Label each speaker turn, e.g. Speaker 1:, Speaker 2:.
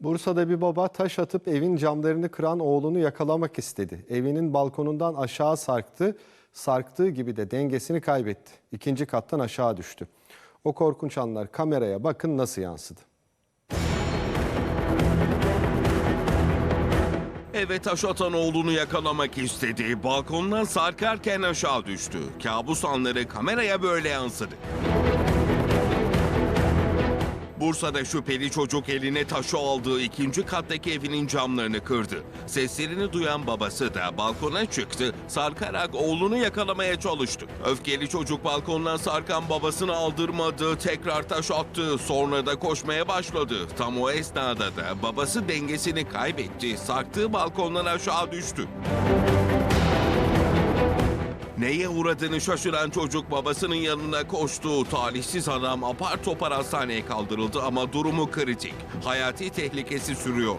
Speaker 1: Bursa'da bir baba taş atıp evin camlarını kıran oğlunu yakalamak istedi. Evinin balkonundan aşağı sarktı. Sarktığı gibi de dengesini kaybetti. İkinci kattan aşağı düştü. O korkunç anlar kameraya bakın nasıl yansıdı.
Speaker 2: Eve taş atan oğlunu yakalamak istedi. Balkondan sarkarken aşağı düştü. Kabus anları kameraya böyle yansıdı. Bursa'da şüpheli çocuk eline taşı aldığı ikinci kattaki evinin camlarını kırdı. Seslerini duyan babası da balkona çıktı, sarkarak oğlunu yakalamaya çalıştı. Öfkeli çocuk balkondan sarkan babasını aldırmadı, tekrar taş attı, sonra da koşmaya başladı. Tam o esnada da babası dengesini kaybetti, sarktığı balkondan aşağı düştü. Neye uğradığını şaşıran çocuk babasının yanına koştu. Talihsiz adam apar topar hastaneye kaldırıldı ama durumu kritik. Hayati tehlikesi sürüyor.